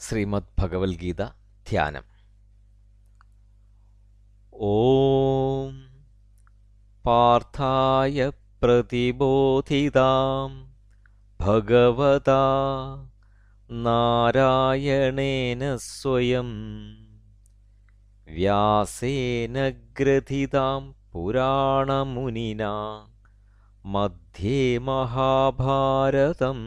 ശ്രീമദ്ഭഗവത്ഗീത ധ്യാനം ഓം പാർത്ഥായ പ്രതിബോധിതാം ഭഗവതാ നാരായണേന സ്വയം വ്യാസേന ഗ്രഥിതാം പുരാണമുനിനാ मध्ये महाभारतम्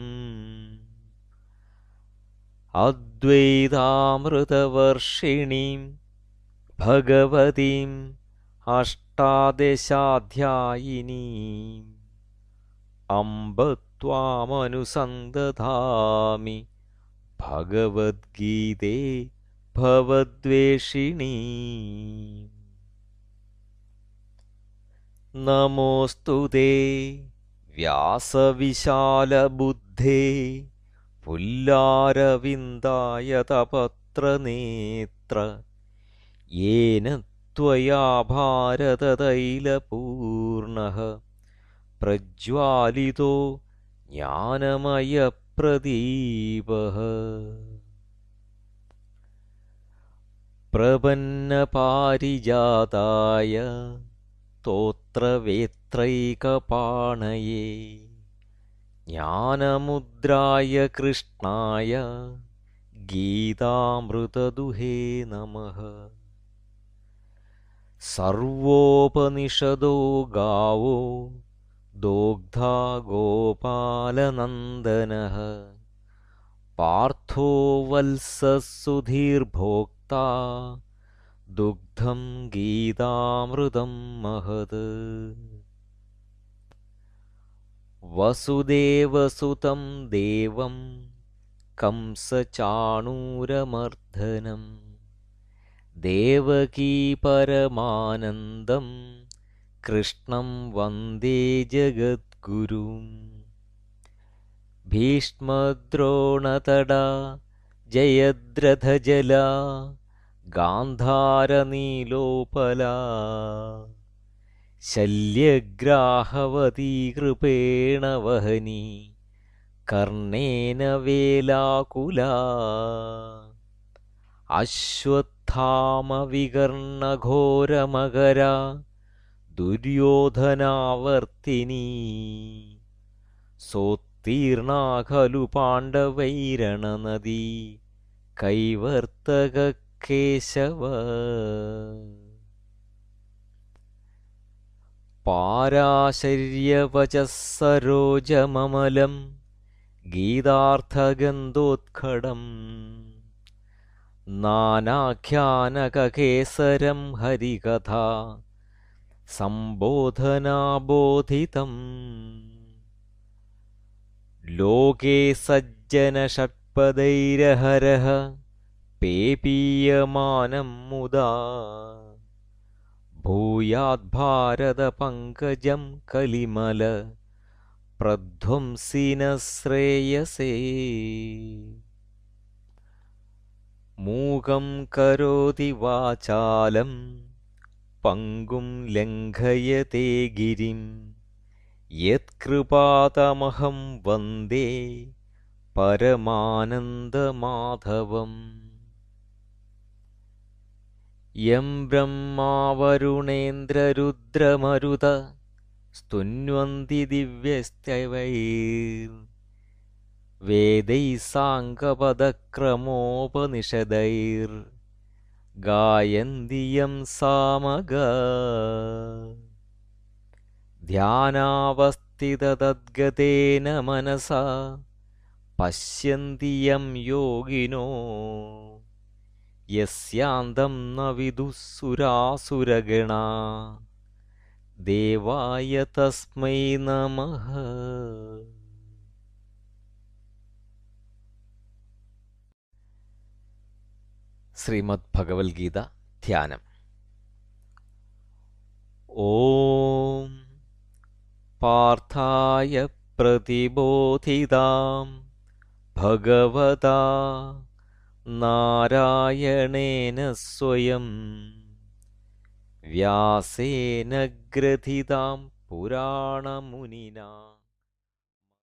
अद्वैतामृतवर्षिणीं भगवतीम् अष्टादशाध्यायिनीम् अम्ब त्वामनुसन्दधामि भगवद्गीते भवद्वेषिणी नमोऽस्तु ते व्यासविशालबुद्धे पुल्लारविन्दायतपत्रनेत्र येन त्वया भारततैलपूर्णः प्रज्वालितो ज्ञानमयप्रदीपः प्रपन्नपारिजाताय स्तोत्रवेत्रैकपाणये ज्ञानमुद्राय कृष्णाय गीतामृतदुहे नमः। सर्वोपनिषदो गावो दोग्धा गोपालनन्दनः। पार्थो वल्सुधीर्भोक्ता दुग्धं गीतामृतं महत् वसुदेवसुतं देवं कंसचाणूरमर्दनं देवकीपरमानन्दं कृष्णं वन्दे जगद्गुरुम् भीष्मद्रोणतडा जयद्रथजला गान्धारनीलोपला ശല്യഗ്രാഹവതീ കൃപേണ വഹനി. കർണേന വേലാകുല. അശ്വത്ഥാമവികർണഘോരമകര. ദുര്യോധനാവർത്തിനി. സോത്തീർണ ഖലു പാണ്ഡവൈരണനദീ. കൈവർത്തകകേശവ पाराशर्यवचः सरोजममलं गीतार्थगन्धोत्खडम् नानाख्यानककेसरं हरिकथा सम्बोधनाबोधितम् लोके सज्जनषट्पदैरहरः पेपीयमानं मुदा भूयाद्भारतपङ्कजं कलिमल प्रध्वंसिनः श्रेयसे मूकं करोति वाचालं पङ्गुं लङ्घयते गिरिं। यत्कृपातमहं वन्दे परमानन्दमाधवम् യം ബ്രഹ്മാവരുണേന്ദ്രരുദ്രമരുത സ്തുന്വന്തി ദിവ്യസ്തൈ വേദൈ സാങ്കപദക്രമോപനിഷദൈർ ഗായന്തിയം സാമഗ. ധ്യാനാവസ്ഥിതദ്ഗതേന മനസാ. പശ്യന്തിയം യോഗിനോ. യസ്യാന്തം ന വിദുസുരാസുരഗണ ദേവായ തസ്മൈ നമ. ശ്രീമദ് ഭഗവത്ഗീത ധ്യാനം. ഓം പാർത്ഥായ പ്രതിബോധിതാം ഭഗവതാ നാരായണേന സ്വയം. വ്യാസേന ഗ്രഥിതാം പുരാണമുനിനാ.